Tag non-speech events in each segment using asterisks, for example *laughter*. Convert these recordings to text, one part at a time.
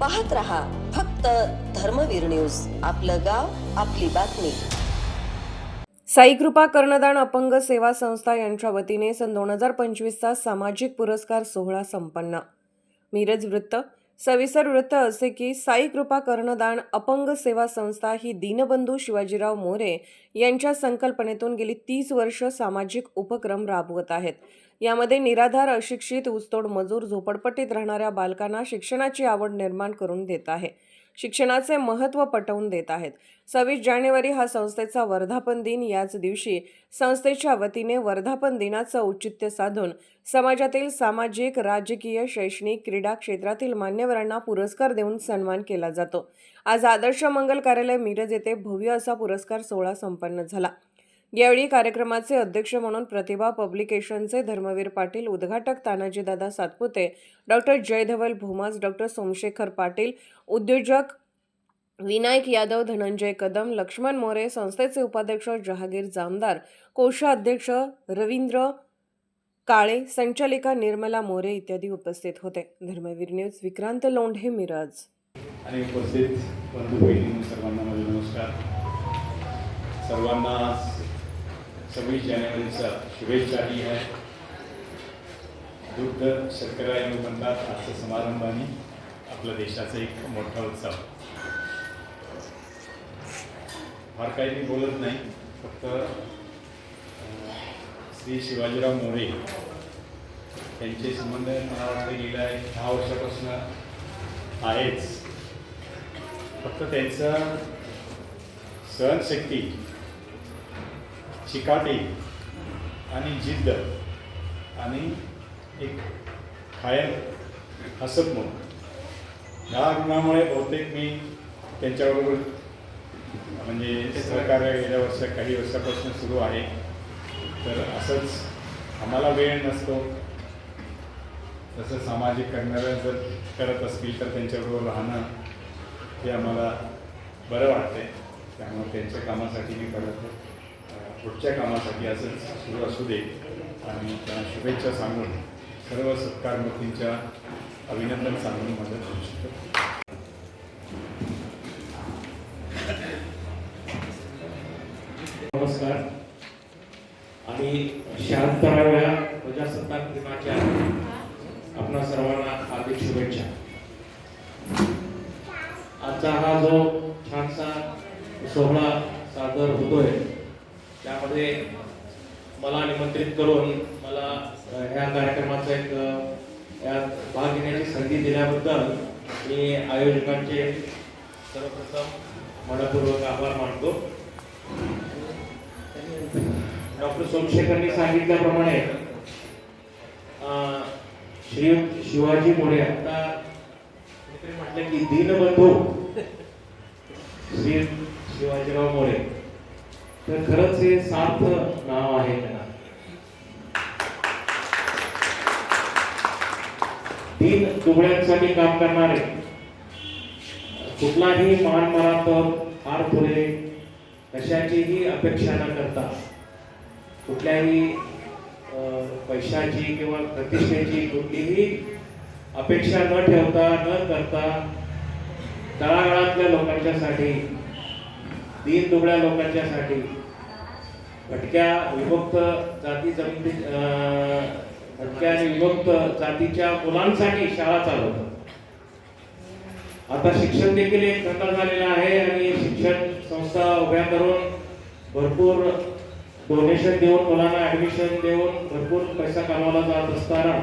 पाहत रहा फक्त धर्मवीर न्यूज. आपलं गाव आपली बातमी. साई कृपा कर्णदान अपंग सेवा संस्था यांच्या वतीने सन दोन हजार पंचवीसचा सामाजिक पुरस्कार सोहळा संपन्न. मिरज वृत्त सविस्तर वृत्त असे की साई कृपा कर्णदान अपंग सेवा संस्था ही दीनबंधू शिवाजीराव मोरे यांच्या संकल्पनेतून गेली तीस वर्ष सामाजिक उपक्रम राबवत आहेत. यामध्ये निराधार अशिक्षित ऊसतोड मजूर झोपडपट्टीत राहणाऱ्या बालकांना शिक्षणाची आवड निर्माण करून देत आहे. शिक्षणाचे महत्त्व पटवून देत आहेत. सव्वीस जानेवारी हा संस्थेचा वर्धापन दिन. याच दिवशी संस्थेच्या वतीने वर्धापन दिनाचं औचित्य साधून समाजातील सामाजिक राजकीय शैक्षणिक क्रीडा क्षेत्रातील मान्यवरांना पुरस्कार देऊन सन्मान केला जातो. आज आदर्श मंगल कार्यालय मिरज येथे भव्य असा पुरस्कार सोहळा संपन्न झाला. यावेळी कार्यक्रमाचे अध्यक्ष म्हणून प्रतिभा पब्लिकेशनचे धर्मवीर पाटील उद्घाटक तानाजीदादा सातपुते डॉक्टर जयधवल भोमास डॉक्टर सोमशेखर पाटील उद्योजक विनायक यादव धनंजय कदम लक्ष्मण मोरे संस्थेचे उपाध्यक्ष जहागीर जामदार कोषाध्यक्ष रवींद्र काळे संचालिका निर्मला मोरे इत्यादी उपस्थित होते. धर्मवीर न्यूज विक्रांत लोंढे मिरज. आणि उपस्थित बंधू बहिणी सर्वांना माझे नमस्कार. सर्वांना सव्वीस जानेवारीचा शुभेच्छाही आहे. दुग्ध शेतकऱ्या म्हणतात आजच्या समारंभाने आपल्या देशाचा एक मोठा उत्सव. फार काही मी बोलत नाही फक्त श्री शिवाजीराव मोरे त्यांचे संबंध मला वाटतं गेल्या दहा वर्षापासून आहेच. फक्त त्यांचं सहनशक्ती चिकाटी आणि जिद्द आणि एक कायम म्हणून ह्या गुणामुळे बहुतेक मी त्यांच्याबरोबर म्हणजे सहकार्य गेल्या वर्षा काही वर्षापासून सुरू आहे. तर असंच आम्हाला वेळ नसतो. तसं सामाजिक करणाऱ्या जर करत असतील तर त्यांच्याबरोबर राहणं हे आम्हाला बरं वाटते त्यामुळे त्यांच्या कामासाठी मी करत अं, पुढच्या कामासाठी असंच सुरू असू दे. आणि त्यांना शुभेच्छा सांगून सर्व सत्कारमूर्तींच्या अभिनंदन सांगून मदत करू शकतो. नमस्कार. आणि शहात्तराव्या प्रजासत्ताक दिनाच्या आपणा सर्वांना हार्दिक शुभेच्छा. आजचा हा जो छानसा सोहळा सादर होतोय त्यामध्ये मला निमंत्रित करून मला ह्या कार्यक्रमाचा एक यात भाग घेण्याची संधी दिल्याबद्दल मी आयोजकांचे सर्वप्रथम मनपूर्वक आभार मानतो. डॉक्टर सोमशेखरनी सांगितल्याप्रमाणे अं, श्री शिवाजी मोरे आता म्हटलं की दीनबंधू श्री शिवाजीराव मोरे. तर खरंच हे सार्थ नाव आहे त्यांना. तीन दुबळ्यांसाठी काम करणारे कुठलाही मान मरातर फार पुरे कशाचीही अपेक्षा न करता कुठल्याही पैशाची किंवा प्रतिष्ठेची कुठलीही अपेक्षा न ठेवता न करता तळागाळातल्या लोकांच्यासाठी दीन दुबळ्या लोकांच्यासाठी. भटक्या विभक्त जाती जमिनी भटक्या आणि विभक्त जातीच्या मुलांसाठी शाळा चालवतात. आता शिक्षण देखील एक धंदा झालेला आहे आणि शिक्षण संस्था उभ्या करून भरपूर डोनेशन देऊन मुलांना ऍडमिशन देऊन भरपूर पैसा कमावला जात असताना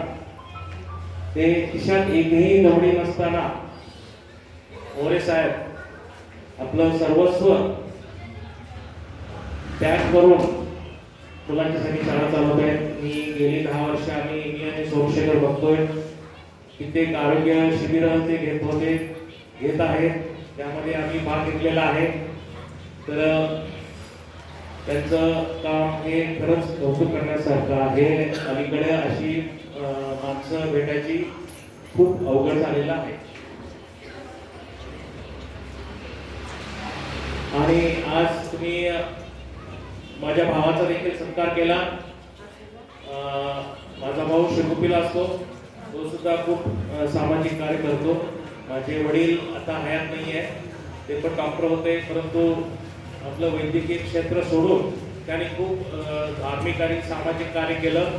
ते किशात एकही नवडी नसताना मोरे साहेब आपलं सर्वस्व त्याग करून मुलांच्यासाठी शाळा चालवत आहेत. मी गेली दहा वर्ष आम्ही मी आणि सोमशेखर बघतोय. कित्येक आरोग्य शिबिरं ते घेत होते घेत आहेत. त्यामध्ये आम्ही भाग घेतलेला आहे. तर त्यांचं काम हे खरंच कौतुक करण्यासारखं आहे. अलीकडे अशी माणसं भेटायची खूप अवघड झालेलं आहे. आणि आज तुम्ही माझ्या भावाचा देखील सत्कार केला. माझा भाऊ शिरकुपीला असतो. तो सुद्धा खूप सामाजिक कार्य करतो. माझे वडील आता हयात नाही आहे ते पण डॉक्टर होते. परंतु आपलं वैद्यकीय क्षेत्र सोडून त्यांनी खूप धार्मिक आणि सामाजिक कार्य केलं.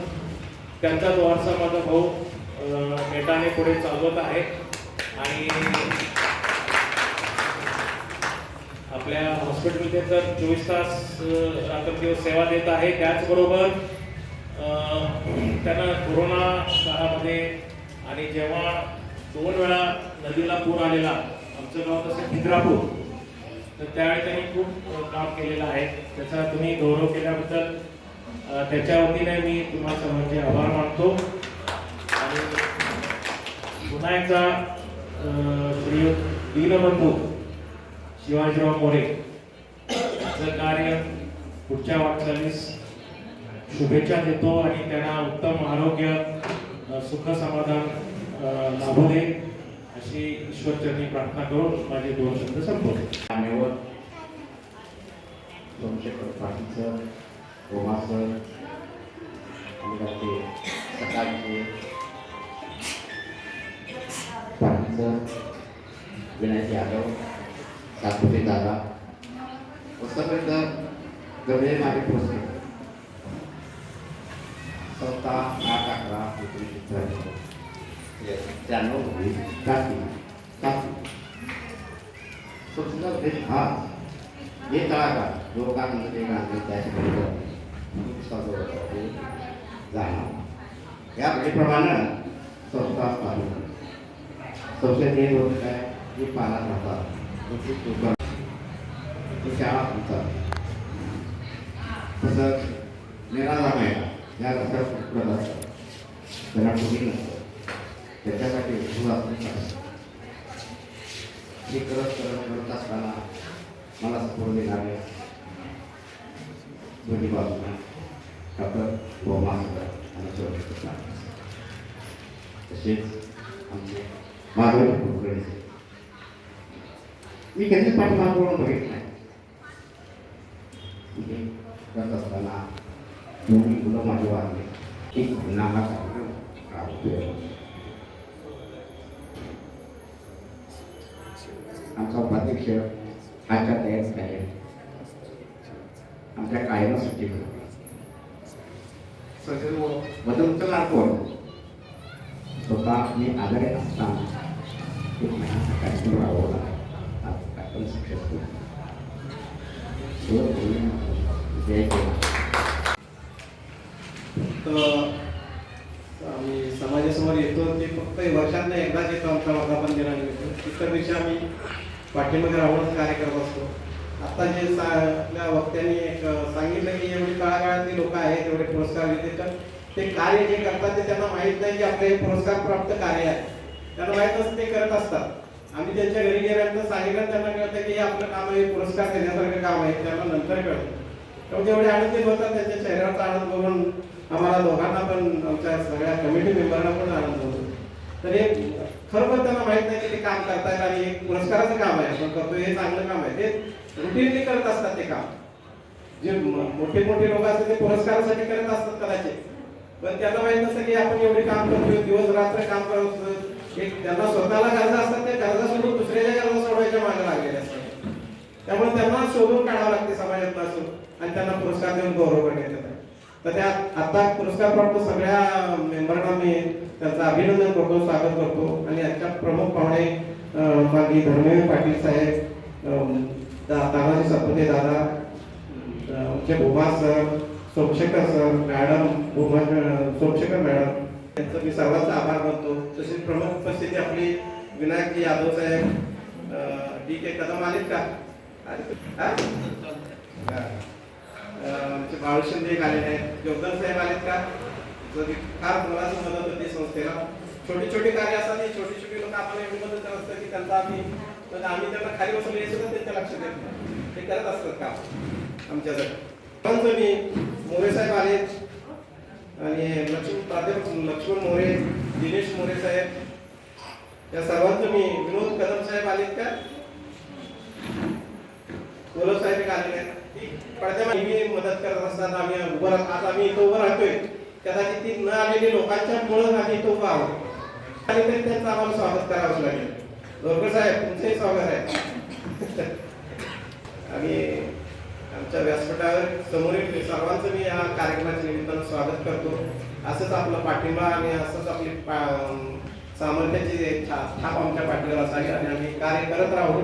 त्यांचाच वारसा माझा भाऊ नेटाने पुढे चालवत आहे. आणि आपल्या हॉस्पिटलचे तर चोवीस तास रात्र रात्रंदिवस सेवा देत आहे. त्याचबरोबर त्यांना कोरोना काळामध्ये आणि जेव्हा दोन वेळा नदीला पूर आलेला आमचं गाव तसं खिद्रापूर तर त्यावेळी त्यांनी खूप काम केलेलं आहे. त्याचा तुम्ही गौरव केल्याबद्दल त्याच्या वतीने मी तुम्हा सर्वांचे आभार मानतो. आणि पुन्हा एकदा अ, दीनबंधू शिवाजीराव मोरे यांचं कार्य पुढच्या वाटचालीस शुभेच्छा देतो आणि त्यांना उत्तम आरोग्य सुख समाधान लाभू दे अशी ईश्वरचरणी प्रार्थना करून माझे दोन शब्द संपवले मान्यवर सोमशेखर पाटीलचं गोमासर आणि सकाळचे पाटीलचं विनायक यादव. सातपुते दादा. पुस्तकात गवळे मागे पोचले चौथा आठ अकरा एकोणीसशे त्र्याण्णव काशी काशी स्वच्छता भेट हा हे तळागाळ लोकांमध्ये गांधी त्याच्याबरोबर ते जाणार या भेटीप्रमाणे संस्था स्थापन. संसदीय लोक काय जे पालक राहतात. शाळा होतात तसंच निराला या रस्त्यावर कुकर असतात नसतं त्याच्यासाठी हे करत करत करत असताना मला सपोर्ट देणारे दोन्ही बाजूला डॉक्टर गोमास्कर आणि चौधरी तसेच आमचे माधव कुलकर्णी मी कधीच पाठीमागवरून बघितलं नाही हे करत असताना दोन्ही मुलं माझी वाढले आमचा उपाध्यक्ष आजच्या आहे आमच्या कायम सुट्टी बदल उचलणार कोण स्वतः मी आजारी असताना एक महिन्याचा कार्यक्रम राबवला आज आम्ही समाजासमोर येतो. ते फक्त वर्षात एकदाच येतो आमचा वर्धापन दिनानिमित्त. इतर दिवशी आम्ही पाठीमध्ये राहूनच कार्य करत असतो. आता जे सा आपल्या वक्त्यांनी एक सांगितलं की एवढी काळाकाळातली लोक आहेत एवढे पुरस्कार घेते तर ते कार्य जे करतात ते त्यांना माहीत नाही की आपले हे पुरस्कार प्राप्त कार्य आहे. त्यांना माहीत असतं ते करत असतात. आम्ही त्यांच्या घरी गेल्यानंतर सांगितलं त्यांना कळतं की हे आपलं काम आहे पुरस्कार देण्यासारखं काम आहे त्यांना नंतर कळतं. त्यामुळे जेवढे आनंदी होतात त्यांच्या शरीराचा आनंद बघून आम्हाला दोघांना पण आमच्या सगळ्या कमिटी मेंबरना पण आनंद होतो. तर हे खरोखर त्यांना माहीत नाही की ते काम करतायत आणि हे पुरस्काराचं काम आहे आपण करतो हे चांगलं काम आहे. ते रुटीनली करत असतात ते काम. जे मोठे मोठे लोक असतात ते पुरस्कारासाठी करत असतात कदाचित. पण त्यांना माहीत नसतं की आपण एवढे काम करतोय दिवस रात्र काम करत असतो एक त्यांना स्वतःला गरजा असतात त्या गरजा सोडून दुसऱ्याच्या गरजा सोडवायच्या मागे लागलेल्या असतात. त्यामुळे त्यांना शोधून काढावं लागते समाजात असून आणि त्यांना पुरस्कार देऊन गौरव करण्यात येतात. तर त्या आता पुरस्कार प्राप्त सगळ्या मेंबरना मी त्यांचं अभिनंदन करतो स्वागत करतो. आणि आजच्या प्रमुख पाहुणे अं, धर्मेंद्र पाटील साहेब तानाजी सत्पते दादा आमचे Bhoma sir Somshekhar sir madam Bhoma Somshekhar madam त्यांचं मी सर्वांचा आभार मानतो. तसेच प्रमुख उपस्थिती आपली विनायक यादव साहेब डी के कदम आलेत का? आमचे बाळू शिंदे एक आलेले आहेत. जोगदर साहेब आलेत का? जरी फार मुलाची मदत होती संस्थेला. छोटी छोटी कार्य असतात छोटी छोटी लोक आपल्याला एवढी मदत करत असतात की त्यांचा आम्ही आम्ही त्यांना खाली बसून यायचं ना त्यांच्या लक्षात येत नाही. ते करत असतात का आमच्याकडे पण मी मोरे साहेब आलेत. आणि लक्ष्मी प्राध्यापक लक्ष्मण मोरे दिनेश मोरे साहेब या सर्वांचं मी विनोद कदम साहेब आलेत का? कोलप साहेब एक आलेले आहेत. नेहमी मदत करत असतात. आम्ही उभं राहतो आज आम्ही इथं उभं राहतोय. कदाचित ती न आलेली लोकांच्या मुळे आम्ही इथं उभं आहोत. आणि तरी त्यांचं आम्हाला स्वागत करावंच लागेल. डोरकर साहेब तुमचंही स्वागत आहे. *laughs* आणि आमच्या व्यासपीठावर समोरील सर्वांचं मी या कार्यक्रमाच्या निमित्तानं स्वागत करतो. असंच आपला पाठिंबा आणि असंच आपली पा- सामर्थ्याची एक छाप आमच्या पाठीवर असावी आणि आम्ही कार्य करत राहू.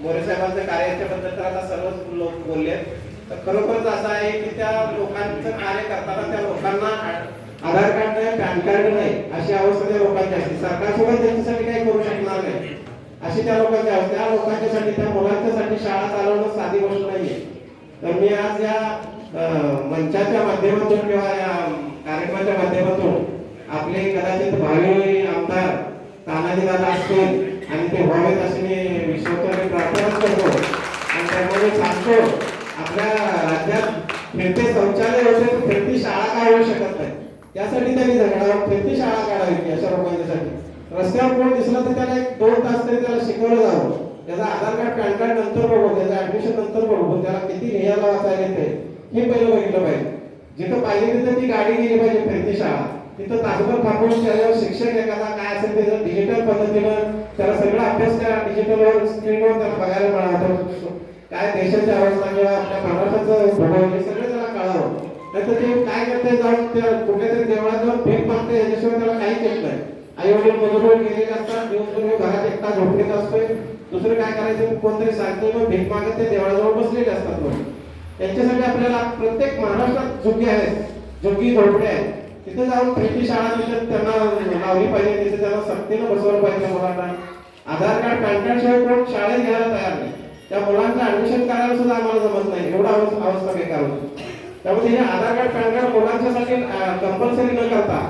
मोरे साहेबांचं कार्याच्या बद्दल तर आता सर्वच लोक बोलले तर खरोखरच असं आहे की त्या लोकांचं कार्य करताना त्या लोकांना आधार कार्ड नाही पॅन कार्ड नाही अशी अवस्था त्या लोकांची असते. सरकार सुद्धा त्यांच्यासाठी काही करू शकणार नाही. अशी त्या लोकांची अवस्था त्या लोकांच्यासाठी त्या मुलांच्यासाठी शाळा चालवणं साधी गोष्ट नाहीये. तर मी आज या मंचाच्या माध्यमातून किंवा या कार्यक्रमाच्या माध्यमातून आपले कदाचित भावी आमदार तानाजी दादा असतील आणि ते व्हावेत असे मी विश्वकर्मी प्रार्थना करतो. आणि त्यामुळे सांगतो आपल्या राज्यात फिरते शौचालय होते फिरती शाळा काय होऊ शकत नाही? त्यासाठी त्यांनी झगडावं फिरती शाळा काढावी अशा लोकांच्यासाठी. रस्त्यावर कोण दिसला तर त्याला एक दोन तास तरी त्याला शिकवलं जावं. त्याचा आधार कार्ड पॅन कार्ड नंतर बघू त्याचं ऍडमिशन नंतर बघू त्याला किती लिहायला वाचायला येते हे पहिलं बघितलं पाहिजे. जिथं पाहिजे तिथं ती गाडी गेली पाहिजे फिरती शाळा. तिथं तासभर थांबून त्याच्यावर शिक्षक एखादा काय असेल त्याचं डिजिटल पद्धतीनं त्याला सगळा अभ्यास करा डिजिटलवर स्क्रीनवर त्याला बघायला मिळाला. काय देशाची अवस्था किंवा आपल्या महाराष्ट्राचं भूगोल हे सगळं त्याला कळावं. नाहीतर ते काय करते जाऊन त्या कुठल्या तरी देवळात जाऊन भेट मागते याच्याशिवाय त्याला काही येत नाही. आई वडील मजबूर गेलेले असतात दिवसभर घरात एकटा झोपडीत असतोय. दुसरं काय करायचं? कोणतरी सांगते मग भीक मागत ते देवळाजवळ बसलेले असतात लोक. त्यांच्यासाठी आपल्याला प्रत्येक महाराष्ट्रात झुगी आहेत. झुगी झोपडे आहेत. तिथे जाऊन फिरती शाळा तिथे त्यांना लावली पाहिजे तिथे त्यांना सक्तीनं बसवलं पाहिजे मुलांना. आधार कार्ड पॅन कार्ड शिवाय कोण शाळेत घ्यायला तयार नाही. त्या मुलांचं ऍडमिशन करायला सुद्धा आम्हाला जमत नाही. एवढा अवस्था बेकार होती त्यामुळे हे आधार कार्ड पॅन कार्ड मुलांच्यासाठी कंपल्सरी न करता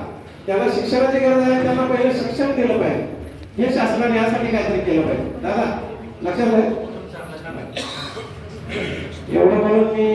त्याला शिक्षणाची गरज आहे त्यांना पहिलं शिक्षण दिलं पाहिजे. हे शास्त्राने यासाठी काहीतरी केलं पाहिजे. दादा लक्षात एवढं म्हणून मी